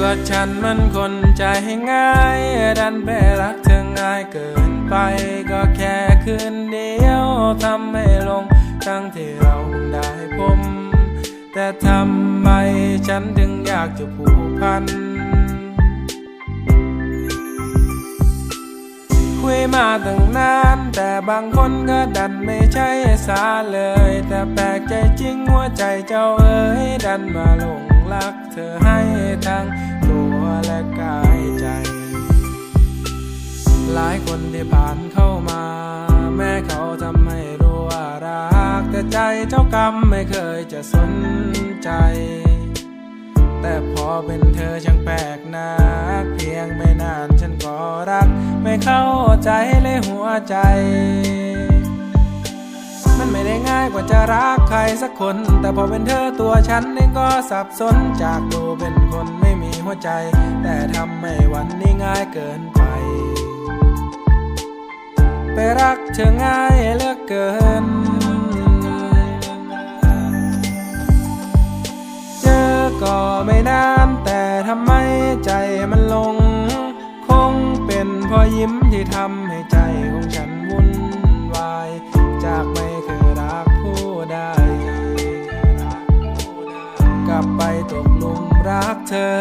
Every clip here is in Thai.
ก็ฉันมันคนใจง่าย ดันไปรักเธอง่ายเกินไปก็แค่คืนเดียวทำให้ลงทั้งที่เราเพิ่งได้พบแต่ทำไมฉันถึงอยากจะผูกพัน คุยมาตั้งนานแต่บางคนก็ดันไม่ใช่สาเลย แต่แปลกใจจริงหัวใจเจ้าเอ๋ยดันมาลง รักเธอให้ทั้งตัวและกายใจ หลายคนที่ผ่านเข้ามา แม้เขาทำให้รู้ว่ารัก แต่ใจเจ้ากรรมไม่เคยจะสนใจ แต่พอเป็นเธอช่างแปลกนัก เพียงไม่นานฉันก็รัก ไม่เข้าใจเลยหัวใจ มันไม่ได้ง่ายกว่าจะรักใครสักคน แต่พอเป็นเธอตัวฉันเองก็สับสนจากตัวเป็นคนไม่มีหัวใจ แต่ทำให้วันนี้ง่ายเกินไป ไปรักเธอง่ายเหลือกเกิน เจอก็ไม่นานแต่ทำไมใจมันลง คงเป็นเพอยิ้มที่ทำให้ใจของฉัน ลับไปตกหลุมรักเธอ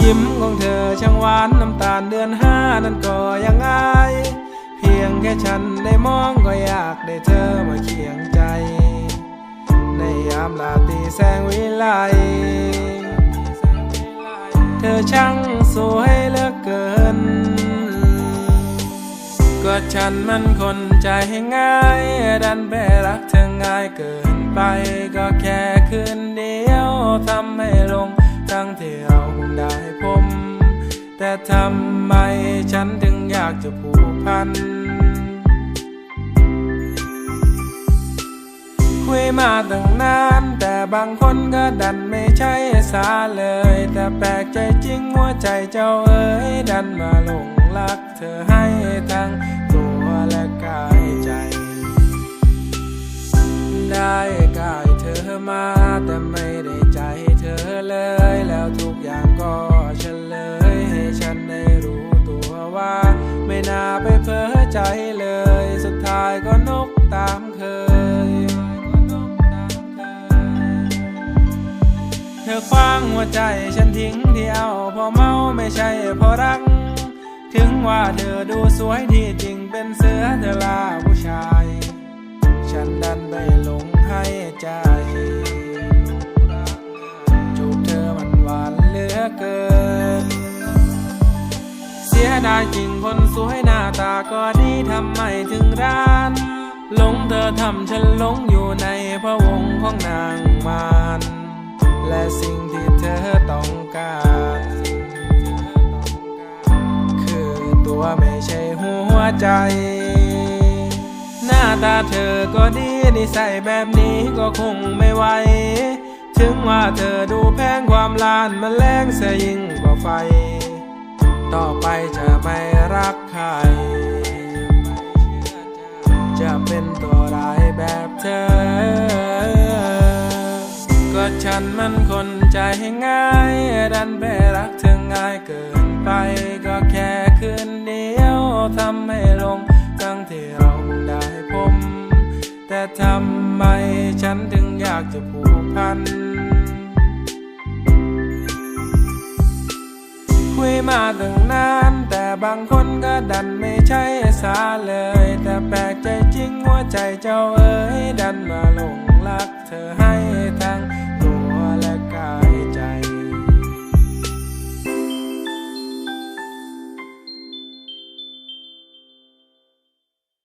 ยิ้มของเธอช่างหวานน้ำตาลเดือนห้านั้นก็ยังอายเพียงแค่ฉันได้มองก็อยากได้เธอมาเคียงใจ ในยามลาตีแสงวิไลเธอช่างสวยเหลือเกินก็ฉันมันคนใจง่ายดันไปรักเธอ ง่ายเกินไปก็แค่คืนเดียวทำให้ลงทั้งที่เราคงได้พบแต่ทำไมฉันถึงอยากจะผูกพัน คุยมาตั้งนาน แต่บางคนก็ดันไม่ใช่สาเลย แต่แปลกใจจริงหัวใจเจ้าเอ๋ยดันมาหลงรักเธอให้ทั้ง ได้กายเธอมาแต่ไม่ได้ใจเธอเลย แล้วทุกอย่างก็เฉลยให้ฉันได้รู้ตัวว่า ไม่น่าไปเพ้อใจเลย สุดท้ายก็นกตามเคย เธอคว้างหัวใจฉันทิ้งเที่เอาเพอเมาไม่ใช่เพราะรัก ถึงว่าเธอดูสวยที่จริงเป็นเสือเธอลาผู้ชาย ฉันดันไป ใจ จูบเธอมันหวานเหลือเกิน เสียดายจริงคนสวยหน้าตาก็ดีทำไมถึงร้านหลงเธอทำฉันหลงอยู่ในพระวงของนางมารและสิ่งที่เธอต้องการ คือตัวไม่ใช่หัวใจ ตาเธอก็ดีนิสัยแบบนี้ก็คงไม่ไหว ถึงว่าเธอดูแพงความลานมันแรงเสียยิ่งกว่าไฟ ต่อไปจะไม่รักใคร จะเป็นตัวร้ายแบบเธอ ก็ฉันมันคนใจง่าย ดันไปรักเธอง่ายเกินไป ก็แค่คืนเดียวทำให้ลง แต่ทำไมฉันถึงอยากจะผูกพัน คุยมาตั้งนาน แต่บางคนก็ดันไม่ใช่สาเลย แต่แปลกใจจริงหัวใจเจ้าเอ๋ยดันมาหลงรักเธอให้ทั้ง